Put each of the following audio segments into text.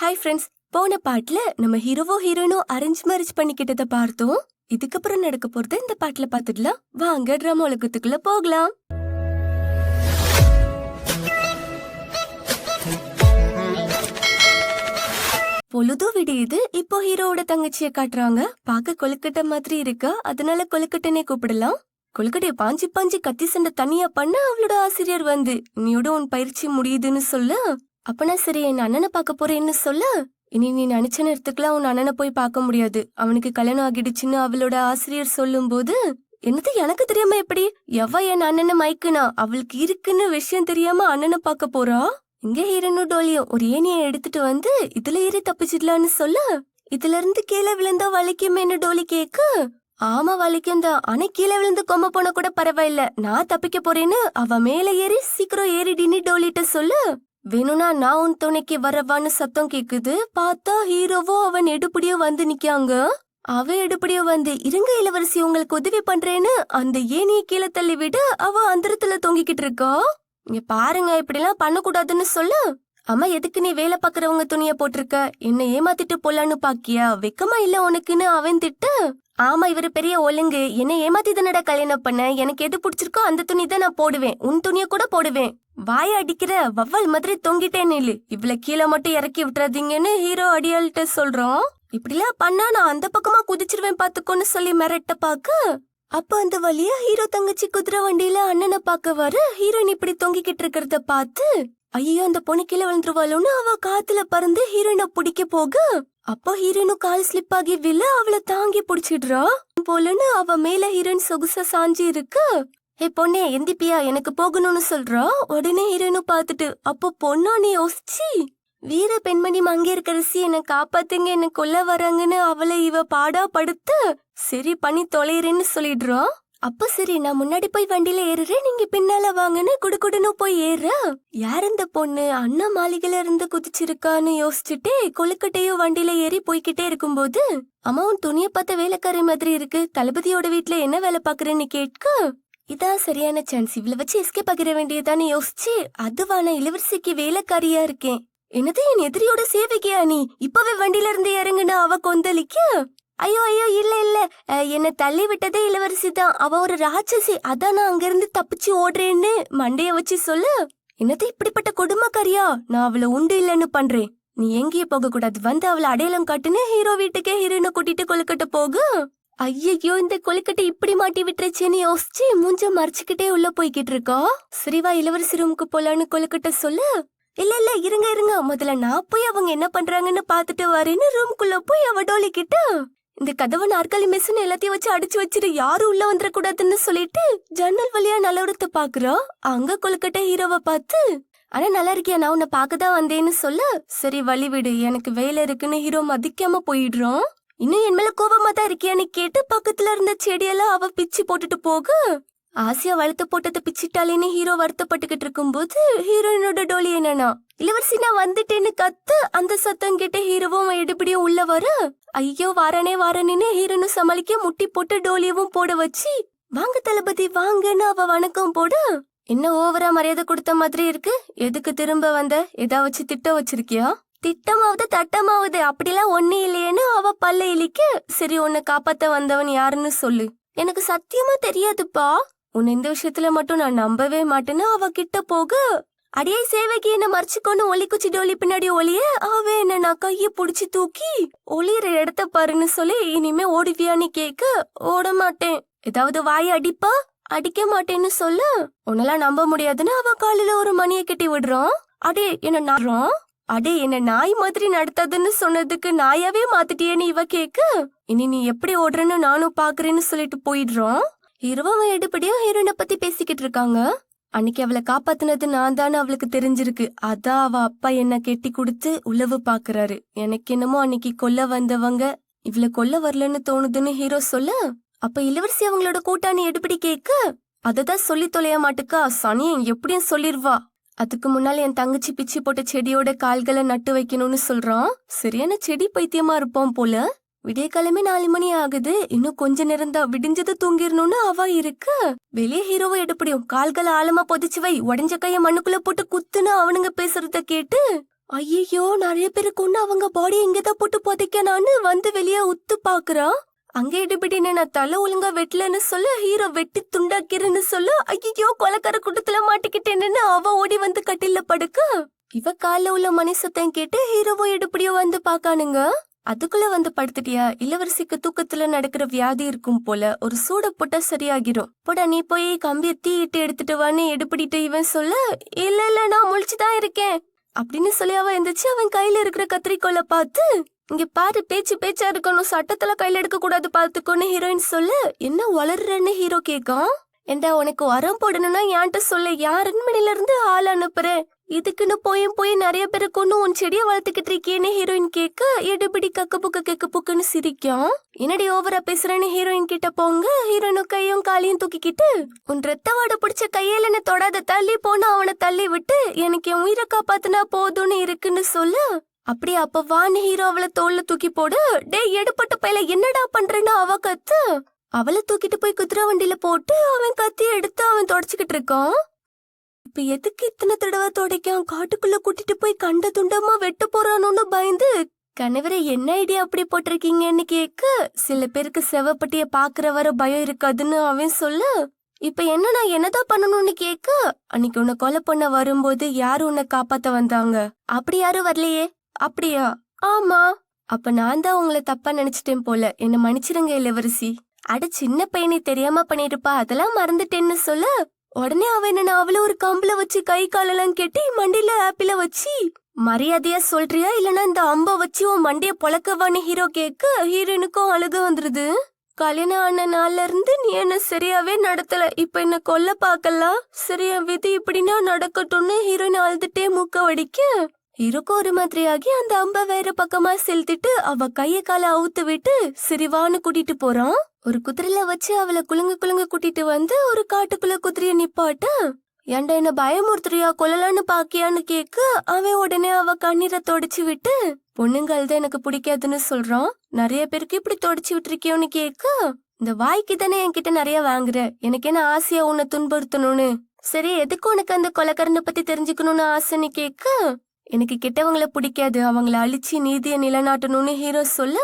Hi friends போன பாட்டில் நம்ம ஹீரோவோ ஹீரோயினோ arrange marriage பண்ணிக்கிட்டத பார்த்தோம். இதுக்கப்புறம் நடக்க போறத இந்த பாட்டுல பாத்துடலாம் வாங்க ட்ராமா உலகத்துக்குள்ள போகலாம். பொழுது விடியுது. இப்போ ஹீரோவோட தங்கச்சியை காட்டுறாங்க. பார்க்க கொழுக்கட்டை மாதிரி இருக்கா? அதனால கொழுக்கட்டைனே கூப்பிடலாம். கொழுக்கட்டைய பாஞ்சி பாஞ்சி கத்தி சண்டை தனியா பண்ண அவளோட ஆசிரியர் வந்து நீயோட உன் பயிற்சி முடியுதுன்னு சொல்ல. அப்பனா சரி என் அண்ணனை பார்க்க போறேன்னு சொல்ல? இனி நீ நினைச்ச நேரத்துக்குலாம் உன் அண்ணனை போய் பார்க்க முடியாது. அவனுக்கு கல்யாணம் ஆகிடுச்சுன்னு அவளோட ஆசிரியர் சொல்லும்போது என்னது எனக்கு தெரியாம எப்படி? எவ என் அண்ணனை மயக்குனா? அவளுக்கு இருக்குன்னு விஷயம் தெரியாம அண்ணனை பார்க்க போறா? இங்க ஹீரனும் டோலியும் ஒரு ஏனியை எடுத்துட்டு வந்து இதுல ஏறி தப்பிச்சிடலான்னு சொல்ல? இதுல இருந்து கீழே விழுந்தா வலிக்குமேனு டோலி கேக்கு? ஆமா வலிக்கும் தான். ஆனா கீழே விழுந்து கொம்ப போன கூட பரவாயில்ல. நான் தப்பிக்க போறேன்னு அவ மேல ஏறி சீக்கிரம் ஏறிடின்னு டோலிட்ட சொல்லு. வேணும்னா நான் உன் துணைக்கு வரவான்னு சத்தம் கேக்குது. பார்த்தா ஹீரோவோ அவன் எடுப்படியோ வந்து நிக்காங்க அவ எடுப்படியோ வந்து இருங்க இளவரசி உங்களுக்கு உதவி பண்றேன்னு. அந்த ஏனிய கீழே தள்ளி விட அவ அந்தரத்துல தொங்கிக்கிட்டு இருக்கா. இங்க பாருங்க இப்படிலாம் பண்ணக்கூடாதுன்னு சொல்லு. அம்மா எதுக்கு நீ வேலை பாக்குறவங்க துணிய போட்டிருக்க? என்ன ஏமாத்திட்டு போலான்னு பாக்கியா? வெக்கமா இல்ல உனக்குன்னு? அவன் திட்டு. ஆமா இவரு பெரிய ஒழுங்கு. என்ன ஏமாத்தி தானடா கல்யாணம் பண்ண? எனக்கு எது பிடிச்சிருக்கோ அந்த துணி தான் நான் போடுவேன். உன் துணிய கூட போடுவேன். வாய அடிக்கிற வவ்வால் மாதிரி தொங்கிட்டேன் இல்லு இவ்வள கீழே மட்டும் இறக்கி விட்டுறாதீங்கன்னு ஹீரோ அடியாள்கிட்ட சொல்றோம். இப்படிலாம் பண்ணா நான் அந்த பக்கமா குதிச்சிருவேன் பாத்துக்கோன்னு சொல்லி மிரட்ட பாக்க அப்ப அந்த வழியா ஹீரோ தங்கச்சி குதிரை வண்டியில அண்ணனை பாக்க வர ஹீரோயின் இப்படி தொங்கிக்கிட்டு இருக்கிறத பார்த்து ஐயோ அந்த பொண்ணு கீழே விழுந்துருவாளோன்னு அவ காத்துல பறந்து ஹீரோயினை பிடிக்க போக அப்போ ஹீரோயினும் கால் ஸ்லிப் ஆகி விழ அவளை தாங்கி பிடிச்சிடுறா. போலன்னு அவ மேல ஹீரோயின் சொகுசா சாஞ்சி இருக்கு. ஏ பொண்ணே எந்திப்பியா? எனக்கு போகணும்னு சொல்றா? உடனே இருன்னு பார்த்துட்டு அப்போ பொண்ணானே யோசிச்சி? வீர பெண்மணி மங்கையர்கரசி என்னை காப்பாத்துங்க என்ன கொல்ல வராங்கன்னு அவளை இவ பாடா படுத்து சரி பண்ணி தொலைறேன்னு சொல்லிடுறா? அப்ப சரி நான் முன்னாடி போய் வண்டியில ஏறுறேன் நீங்க பின்னால வாங்கன்னு குடுகுடுன்னு போய் ஏற யார் இந்த பொண்ணு? அண்ணா மாளிகையில இருந்து குதிச்சிருக்கான்னு யோசிச்சுட்டே கொழுக்கட்டையும் வண்டியில ஏறி போய்கிட்டே இருக்கும்போது அம்மாவும் துணியை பார்த்த வேலைக்காரி மாதிரி இருக்கு தளபதியோட வீட்டுல என்ன வேலை பாக்குறேன்னு கேட்க இதான் சரியான சான்ஸ் இவ்வளவு வச்சு எஸ்கேப் ஆகிற வேண்டியதானே யோசிச்சு அதுவான இளவரசிக்கு வேலைக்காரியா இருக்கேன். என்னது என் எதிரியோட சேவைக்கியா நீ? இப்பவே வண்டியில இருந்து இறங்குன அவ கொந்தளிக்க? ஐயோ ஐயோ இல்ல இல்ல. என்ன என்னை தள்ளி விட்டதே இளவரசி தான். அவ ஒரு ராட்சசி. அதான் நான் அங்கிருந்து தப்பிச்சு ஓடுறேன்னு மண்டைய வச்சு சொல்லு. என்னது இப்படிப்பட்ட கொடுமைக்காரியா? நான் அவளை உண்டு இல்லைன்னு பண்றேன். நீ எங்கேயே போக கூடாது வந்து அவளை அடையாளம் காட்டுன்னு ஹீரோ வீட்டுக்கே ஹீரோயினை கூட்டிட்டு கொழுக்கட்ட போகு. ஐயையோ இந்த கொழுக்கட்டை இப்படி மாட்டி விட்டுருச்சேன்னு யோசிச்சு மூஞ்ச மறைச்சுக்கிட்டே உள்ள போய்கிட்டு இருக்கா? சரிவா இளவரசி ரூமுக்கு போலான்னு கொழுக்கட்டை சொல்லு இல்ல இல்ல இருங்க இருங்க. முதல்ல நான் போய் அவங்க என்ன பண்றாங்கன்னு பாத்துட்டு வரேன்னு ரூம்குள்ள போய் அவ டோலிக்கிட்ட இந்த கதவை நாற்காலி மெஷின் எல்லாத்தையும் வச்சு அடிச்சு வச்சிரு யாரும் உள்ள வந்துடக்கூடாதுன்னு சொல்லிட்டு ஜன்னல் வழியா நலவரத்தை பாக்குறோம் அங்க கொழுக்கட்டை ஹீரோவை பார்த்து ஆனா நல்லா இருக்கியா? நான் உன்னை பார்க்கதான் வந்தேன்னு சொல்ல சரி வழி விடு. எனக்கு வேலை இருக்குன்னு ஹீரோ மதிக்காம போயிடுறோம். இன்னும் என் மேல கோபமா தான் இருக்கியான்னு கேட்டு பக்கத்துல இருந்த செடியெல்லாம் அவ பிச்சு போட்டுட்டு போக. ஆசியா வளர்த்து போட்டதை பிச்சிட்டாலேன்னு ஹீரோ வருத்தப்பட்டுக்கிட்டு இருக்கும்போது ஹீரோயினோட டோலி என்னன்னா இளவரசி நான் வந்துட்டேன்னு கத்து அந்த சத்தம் கிட்ட ஹீரோவும் எடுபடியும் உள்ள வர. ஐயோ வாரனே வாரனேன்னு ஹீரோனும் சமாளிக்க முட்டி போட்டு டோலியவும் போட வச்சு வாங்க தளபதி வாங்கன்னு அவ வணக்கம் போட. என்ன ஓவரா மரியாதை கொடுத்த மாதிரி இருக்கு? எதுக்கு திரும்ப வந்த? எதா வச்சு திட்டம் வச்சிருக்கியா? திட்டமாவது தட்டமாவது. அப்படிலாம் ஒண்ணு இல்லையேன்னு அவ பல்ல இழிக்க சரி உன்னை காப்பாத்த வந்தவன் யாருன்னு சொல்லு. எனக்கு சத்தியமா தெரியாதுப்பா. உன்னை இந்த விஷயத்துல மட்டும் நான் நம்பவே மாட்டேன்னு அவ கிட்ட போக. அடியே சேவைக்கு என்ன மறைச்சுக்கொண்டு ஒலி குச்சி டோலி பின்னாடி ஒளிய அவ என்ன நான் கைய புடிச்சு தூக்கி ஒளியிற இடத்த பாருன்னு சொல்லி இனிமே ஓடுவியான்னு கேக்க ஓட மாட்டேன். ஏதாவது வாய் அடிப்பா? அடிக்க மாட்டேன்னு சொல்ல. உன்னெல்லாம் நம்ப முடியாதுன்னு அவ காலில ஒரு மணியை கட்டி விடுறோம். அடே என்ன நான் அடே என்ன நாய் மாதிரி நடத்தாதுன்னு சொன்னதுக்கு நாயாவே மாத்திட்டியேன்னு இவ கேக்கு? இனி நீ எப்படி ஓடுறன்னு நானும் பாக்குறேன்னு சொல்லிட்டு போயிடுறோம். ஹீரோவன் எடுபடியா ஹீரோயினை பத்தி பேசிக்கிட்டு இருக்காங்க. அன்னைக்கு அவளை காப்பாத்துனது நான் தானே அவளுக்கு தெரிஞ்சிருக்கு. அதான் அவ அப்பா என்ன கெட்டி கொடுத்து உளவு பாக்குறாரு. எனக்கு என்னமோ அன்னைக்கு கொல்ல வந்தவங்க இவளை கொல்ல வரலன்னு தோணுதுன்னு ஹீரோ சொல்ல அப்ப இளவரசி அவங்களோட கூட்டாணி எடுப்படி கேக்க? அததான் சொல்லி தொலைய மாட்டுக்கா? சனியன் எப்படியும் சொல்லிருவா. அதுக்கு முன்னால் என் தங்கச்சி பிச்சு போட்ட செடியோட கால்களை நட்டு வைக்கணும்னு சொல்றான். சரியான செடி பைத்தியமா இருப்பான் போல. விடியகாலமே நாலு மணி ஆகுது. இன்னும் கொஞ்ச நேரம் தான் விடிஞ்சது தூங்கிடணும்னு அவ இருக்கு. வெளியே ஹீரோவை எடுப்படியும். கால்களை ஆழமா பொதிச்சு வை. உடஞ்ச கைய மண்ணுக்குள்ள போட்டு குத்துன்னு அவனுங்க பேசுறத கேட்டு ஐயோ நிறைய பேருக்கு ஒண்ணு அவங்க பாடி இங்கதான் போட்டு புதைக்க நான் வந்து வெளியே உத்து பாக்குறான் அங்கே இடுபிடின்னு நான் தலை ஒழுங்கா வெட்டலன்னு சொல்ல ஹீரோ வெட்டி துண்டாக்கிறேன்னு சொல்ல ஐயோ கொலக்கார கூட்டத்துல மாட்டிக்கிட்டேன்னு அவ ஓடி வந்து கட்டில படுக்க? இவ கால உள்ள மணி சத்தம் கேட்டு ஹீரோவோ எடுப்படியோ வந்து பாக்கானுங்க அதுக்குள்ள வந்து படுத்துட்டியா? இளவரசிக்கு தூக்கத்துல நடக்கிற வியாதி இருக்கும் போல ஒரு சூட போட்டா சரியாகிரும். போடா நீ போய் கம்பிய தீயிட்டு எடுத்துட்டு வான்னு எடுப்பிடிட்டு இவன் சொல்ல இல்ல இல்ல நான் முழிச்சுதான் இருக்கேன். அப்படின்னு சொல்லி அவன் எந்திரிச்சு அவன் கையில இருக்கிற கத்திரிக்கோலை பார்த்து இங்க பாரு பேச்சு பேச்சா இருக்கணும். சட்டத்துல கையில எடுக்க கூடாது பாத்துக்கோன்னு ஹீரோயின் சொல்ல. என்ன வளர்றன்னு ஹீரோ கேக்கும் ஏண்டா உனக்கு வரம் போடணும்னா என்கிட்ட சொல்ல. யார் மணில இருந்து ஆள் அனுப்புறேன் இதுக்குன்னு போயும் போய் நிறைய பேரை கொண்டு உன் செடியை வளர்த்துக்கிட்டு இருக்கேன்னு ஹீரோயின் கேட்க எடுபிடி கக்கு புக்கு கேக்க புக்குன்னு சிரிக்கும். என்னடி ஓவரா பேசுறேன்னு ஹீரோயின் கிட்ட போங்க. ஹீரோயினும் கையும் காலையும் தூக்கிக்கிட்டு உன் ரத்தவாடு பிடிச்ச கையில என்ன தொடாத தள்ளி போன அவனை தள்ளி விட்டு எனக்கு என் உயிரை காப்பாத்துனா போதும்னு இருக்குன்னு சொல்ல. அப்படி அப்ப வான்னு ஹீரோ அவளை தோல்ல தூக்கி போடு. டேய் எடுப்பட்ட பையில என்னடா பண்றேன்னு அவ கத்து. அவளை தூக்கிட்டு போய் குதிரை வண்டியில போட்டு அவன் கத்தி எடுத்து அவன் தொடச்சுக்கிட்டு இருக்கான். இப்ப எதுக்கு இத்தனை தடவை துடைக்கும் காட்டுக்குள்ள கூட்டிட்டு போய் கண்ட துண்டமா வெட்ட போறானோன்னு பயந்து கணவரை என்ன ஐடியா அப்படி போட்டிருக்கீங்கன்னு கேட்க சில பேருக்கு செவப்பட்டிய பாக்குற வர பயம் இருக்காதுன்னு அவன் சொல்ல இப்ப என்ன நான் என்னதான் பண்ணணும்னு கேட்க அன்னைக்கு உன்னை கொலை பண்ண வரும்போது யாரு உன்னை காப்பாத்த வந்தாங்க? அப்படி யாரும் வரலையே? அப்படியா? ஆமா. அப்ப நான் தான் உங்களை தப்பா நினைச்சிட்டேன் போல. என்ன மன்னிச்சிருங்க இளவரசி. அட சின்ன பையனை தெரியாம பண்ணிருப்பா. அதெல்லாம் மறந்துட்டேன்னு சொல்ல உடனே அவன் என்ன அவள ஒரு கம்புல வச்சு கை காலெல்லாம் கெட்டி மண்டியில ஆப்பிள வச்சு மரியாதையா சொல்றியா? இல்லனா இந்த அம்ப வச்சு உன் மண்டைய பொழக்கவான்னு ஹீரோ கேட்க ஹீரோனுக்கும் அழுக வந்துருது. கல்யாணம் ஆன நாள்ல இருந்து நீ என்ன சரியாவே நடத்தல. இப்ப என்ன கொல்ல பாக்கலாம் சரியா விதி இப்படின்னா நடக்கட்டும்னு ஹீரோயின் அழுதுட்டே மூக்க வடிக்க ஹீரோக்கும் ஒரு மாதிரியாகி அந்த அம்ப வேற பக்கமா செலுத்திட்டு அவ கைய கால அவுத்து விட்டு சிரிவான்னு கூட்டிட்டு போறான். ஒரு குதிரையில வச்சு அவளை குலுங்க குலுங்க கூட்டிட்டு வந்து ஒரு காட்டுக்குள்ள குதிரைய நிப்பாட்ட ஏன்டா என்ன பயமுறுத்துறியா? கொல்லலான்னு பாக்கியான்னு கேக்க. அவன் உடனே அவ கண்ணீரை தொடச்சு விட்டு பொண்ணுங்கள் தான் எனக்கு பிடிக்காதுன்னு சொல்றான். நிறைய பேருக்கு இப்படி தொடச்சு விட்டுருக்கியோன்னு கேக்க. இந்த வாய்க்கு தானே என்கிட்ட நிறைய வாங்குற. எனக்கு என்ன ஆசையா உன்னை துன்புறுத்தணும்னு? சரி எதுக்கு உனக்கு அந்த கொலக்காரனை பத்தி தெரிஞ்சுக்கணும்னு ஆசைன்னு கேக்க? எனக்கு கெட்டவங்கள பிடிக்காது. அவங்கள அழிச்சு நீதியை நிலைநாட்டணும்னு ஹீரோ சொல்ல.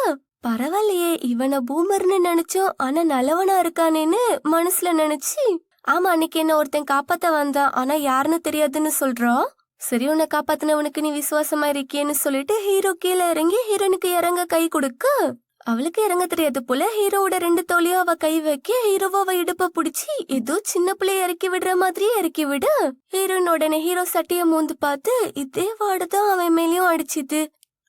பரவாயில்லையே இவனை பூமர்னு நினைச்சோம் ஆனா நல்லவனா இருக்கானேன்னு மனசுல நினைச்சு ஆமா அன்னைக்கு என்ன ஒருத்தன் காப்பாத்த வந்தான் ஆனா யாருன்னு தெரியாதுன்னு சொல்றான் சரி உன்னை காப்பாத்தினவனுக்கு நீ விசுவாசமா இருக்கியேன்னு சொல்லிட்டு ஹீரோ கீழே இறங்கி ஹீரோனுக்கு இறங்க கை கொடுக்க. அவளுக்கு இறங்க தெரியாது போல ஹீரோவோட ரெண்டு தோலையும் அவ கை வைக்க ஹீரோவை அவ இடுப்ப புடிச்சு ஏதோ சின்ன பிள்ளைய இறக்கி விடுற மாதிரியே இறக்கி விட. ஹீரோன் உடனே ஹீரோ சட்டைய மூந்து பார்த்து இதே வாடுதான் அவன் மேலயும் அடிச்சுது.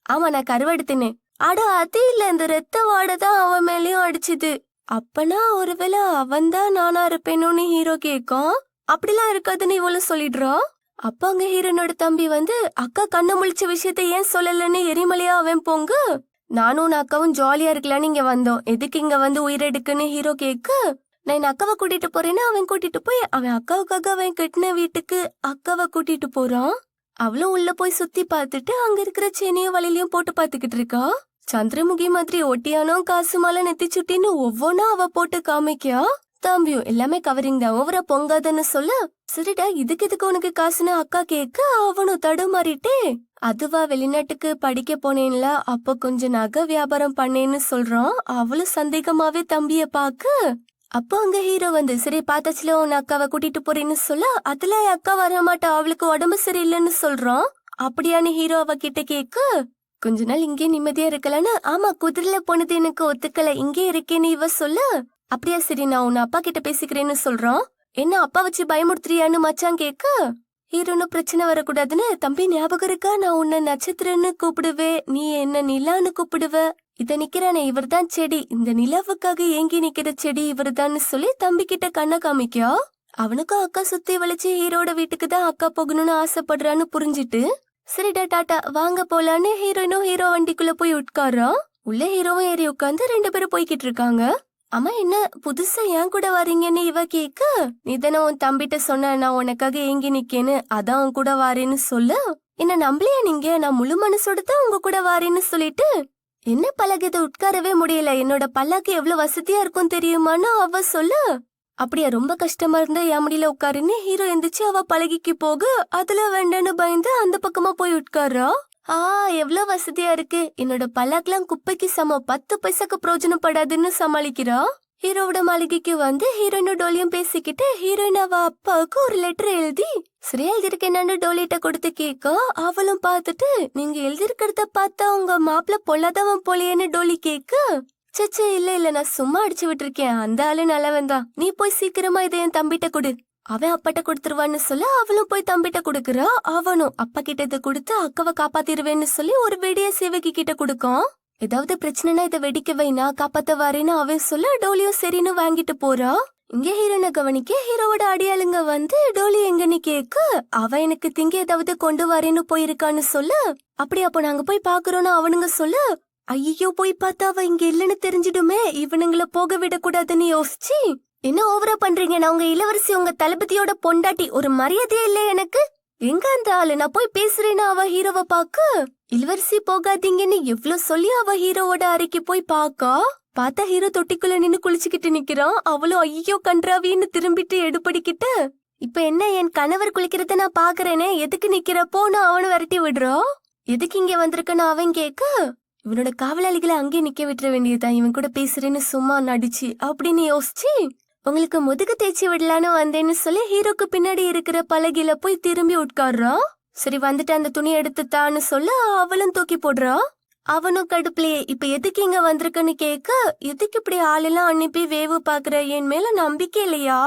ஆமா நான் கருவெடுத்தினேன் அட அது இல்ல. இந்த ரத்த வாடதான் அவன் மேலயும் அடிச்சுது. அப்பனா ஒருவேளை அவன் தான் நானா இருப்பேனோன்னு ஹீரோ கேக்கும்? அப்படிலாம் இருக்காதுன்னு இவளும் சொல்லிடுறா? அப்ப அங்க ஹீரோனோட தம்பி வந்து அக்கா கண்ணு முழிச்ச விஷயத்த ஏன் சொல்லலன்னு எரிமலையா அவன் போங்க? நானும் உன் அக்காவும் ஜாலியா இருக்கலான்னு இங்க வந்தோம். எதுக்கு இங்க வந்து உயிரெடுக்குன்னு ஹீரோ கேட்க நான் என் அக்காவை கூட்டிட்டு போறேன்னா அவன் கூட்டிட்டு போய் அவன் அக்காவுக்காக அவன் கட்டின வீட்டுக்கு அக்காவை கூட்டிட்டு போறான்? அவளும் உள்ள போய் சுத்தி பார்த்துட்டு அங்க இருக்கிற சென்னையும் வலையிலயும் போட்டு பாத்துக்கிட்டு இருக்கா? சந்திரமுகி மாதிரி ஒட்டியானோ காசு மாலை நெத்தி சுட்டின்னு ஒவ்வொன்னா அவ போட்டு காமிக்கியா? தம்பியும் எல்லாமே கவரிங் தான். ஓவரா பொங்காதன்னு சொல்ல சரிடா இதுக்கு இதுக்கு உனக்கு காசுன்னு அக்கா கேட்க அவனும் தடுமாறிட்டே அதுவா வெளிநாட்டுக்கு படிக்க போனேன்ல அப்ப கொஞ்சம் நகை வியாபாரம் பண்ணேன்னு சொல்றான். அவளும் சந்தேகமாவே தம்பிய பாக்க. அப்போ அங்க ஹீரோ வந்து சரி பார்த்தாச்சுல உன் அக்காவை கூட்டிட்டு போறேன்னு சொல்ல. அதுல என் அக்கா வர மாட்டா. அவளுக்கு உடம்பு சரியில்லைன்னு சொல்றோம். அப்படியான ஹீரோ அவ கிட்ட கேக்கு கொஞ்ச நாள் இங்கே நிம்மதியா இருக்கலான்னு? ஆமா குதிரையில போனது எனக்கு ஒத்துக்கல. இங்கே இருக்கேன்னு இவ சொல்ல. அப்படியா சரி நான் உன் அப்பா கிட்ட பேசிக்கிறேன்னு சொல்றான் என்ன அப்பா வச்சு பயமுறுத்துறியான்னு மச்சான் கேக்க ஹீரோன்னு பிரச்சனை வரக்கூடாதுன்னு? தம்பி ஞாபகம் இருக்கா? நான் உன்னை நட்சத்திரன்னு கூப்பிடுவேன். நீ என்ன நிலான்னு கூப்பிடுவ? இத நிக்கிறானே இவர்தான் செடி. இந்த நிலாவுக்காக ஏங்கி நிக்கிற செடி இவர்தான்னு சொல்லி தம்பி கிட்ட கண்ண காமிக்கா அவனுக்கும் அக்கா சுத்தி வளைச்சு ஹீரோட வீட்டுக்கு தான் அக்கா போகணும்னு ஆசைப்படுறான்னு புரிஞ்சிட்டு சரிடா டாட்டா வாங்க போலான்னு ஹீரோயினும் ஹீரோ வண்டிக்குள்ள போய் உட்கார்றான் உள்ள ஹீரோவும் ஏறி உட்காந்து ரெண்டு பேரும் போய்கிட்டு இருக்காங்க. அம்மா என்ன புதுசா ஏன் கூட வரீங்கன்னு இவ கேக்க? நீ தானே உன் தம்பிட்ட சொன்ன நான் உனக்காக ஏங்கி நிக்கேன்னு அதான் உன் கூட வாரேன்னு சொல்லு. என்ன நம்பலையா நீங்க? நான் முழு மனசோட தான் உங்க கூட வாரேன்னு சொல்லிட்டு என்ன பழகுது உட்காரவே முடியல? என்னோட பல்லாக்கு எவ்வளவு வசதியா இருக்கும் தெரியுமான்னு அவ சொல்ல. அப்படியா ரொம்ப கஷ்டமா இருந்தா என் முடியல உட்காருன்னு ஹீரோ எந்திரிச்சு அவ பழகிக்கு போக அதுல வேண்டான்னு பயந்து அந்த பக்கமா போய் உட்காரா ஆ எவ்வளவு வசதியா இருக்கு. என்னோட பல்லாக்கெல்லாம் குப்பைக்கு சம பத்து பைசாக்கு பிரயோஜனப்படாதுன்னு சமாளிக்கிறா? ஹீரோவோட மாளிகைக்கு வந்து ஹீரோயினும் டோலியும் பேசிக்கிட்டு ஹீரோயின் அவ அப்பாவுக்கு ஒரு லெட்டர் எழுதி சரியா எழுதிருக்கேன்னு டோலிட்ட கொடுத்து கேட்க அவளும் பார்த்துட்டு நீங்க எழுதிருக்கிறத பார்த்தா உங்க மாப்பிள்ள பொல்லாதவன் போலையேன்னு டோலி கேட்க சச்சே இல்ல இல்ல நான் சும்மா அடிச்சு விட்டுருக்கேன். அந்த ஆளு நல்லவன் தான். நீ போய் சீக்கிரமா இதை என் தம்பிட்ட கொடு. அவன் அப்பாட்ட கொடுத்துருவான்னு சொல்ல அவளும் போய் தம்பிட்ட கொடுக்குறா. அவனும் அப்பா கிட்ட இதை கொடுத்து அக்காவை காப்பாத்திருவேன்னு சொல்லி ஒரு வெடிய சேவகி கிட்ட கொடுக்கும். ஏதாவது பிரச்சனைனா இதை வெடிக்க வைனா காப்பாத்த வரேன்னு அவன் சொல்ல டோலியும் சரின்னு வாங்கிட்டு போறா. இங்க ஹீரோனை கவனிக்க ஹீரோவோட அடியாளுங்க வந்து டோலி எங்கன்னு கேக்கு அவ எனக்கு திங்க ஏதாவது கொண்டு வரேன்னு போயிருக்கான்னு சொல்ல அப்படி அப்போ நாங்க போய் பாக்குறோம்னு அவனுங்க சொல்ல ஐயோ போய் பார்த்தா அவ இங்க இல்லைன்னு தெரிஞ்சிடுமே இவனுங்கள போக விடக்கூடாதுன்னு யோசிச்சு என்ன ஓவரா பண்றீங்க? நான் உங்க இளவரசி உங்க தளபதியோட பொண்டாட்டி ஒரு மரியாதையே இல்லை எனக்கு? எங்க அந்த ஆளு? நான் போய் பேசுறேன்னு அவ ஹீரோவை பாக்க? இளவரசி போகாதீங்கன்னு எவ்ளோ சொல்லி அவ ஹீரோவோட அறைக்கு போய் பாக்கா? பார்த்தா ஹீரோ தொட்டிக்குள்ள நின்னு குளிச்சுக்கிட்டு நிக்கிறான். அவளும் ஐயோ கன்றாவின்னு திரும்பிட்டு எடுபடிக்கிட்டு இப்ப என்ன என் கணவர் குளிக்கிறத நான் பாக்குறேனே? எதுக்கு நிக்கிறப்போ நான் அவனை விரட்டி விடுறோம் எதுக்கு இங்க வந்திருக்கன்னு அவன் கேக்க? இவனோட காவலாளிகளை அங்கேயே நிக்க விட்டுற வேண்டியதுதான். இவன் கூட பேசுறேன்னு சும்மா நடிச்சு அப்படின்னு யோசிச்சு உங்களுக்கு முதுகு தேய்ச்சி விடலான்னு வந்தேன்னு சொல்லி ஹீரோக்கு பின்னாடி இருக்கிற பலகையில போய் திரும்பி உட்கார்றான் சரி வந்துட்டு அந்த துணி எடுத்துத்தான்னு சொல்ல அவளும் தூக்கி போடுறா. அவனும் கடுப்புலயே இப்ப எதுக்கு இங்க வந்திருக்குன்னு கேட்க எதுக்கு இப்படி ஆளெல்லாம் அனுப்பி வேவு பாக்குற? என் மேல நம்பிக்கை இல்லையா?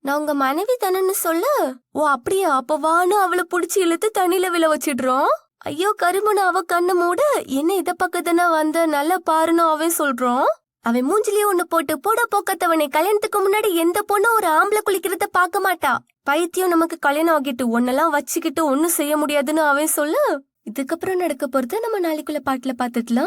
நான் உங்க மனைவி தானன்னு சொல்ல ஓ அப்படியா? அப்ப வானும் அவளை புடிச்சு இழுத்து தண்ணியில விழ வச்சிடுறோம் ஐயோ கருமனு அவ கண்ணு மூட என்ன இத பக்கத்துனா வந்த நல்லா பாருன்னு அவன் சொல்றான். அவன் மூஞ்சிலேயே ஒண்ணு போட்டு போட போக்கத்தவனை கல்யாணத்துக்கு முன்னாடி எந்த பொண்ணும் ஒரு ஆம்பளை குளிக்கிறத பார்க்க மாட்டா. பைத்தியம் நமக்கு கல்யாணம் ஆகிட்டு ஒன்னெல்லாம் வச்சுக்கிட்டு ஒன்னும் செய்ய முடியாதுன்னு அவன் சொல்ல. இதுக்கப்புறம் நடக்க போறத நம்ம நாளைக்குள்ள பாட்டுல பாத்துக்கலாம்.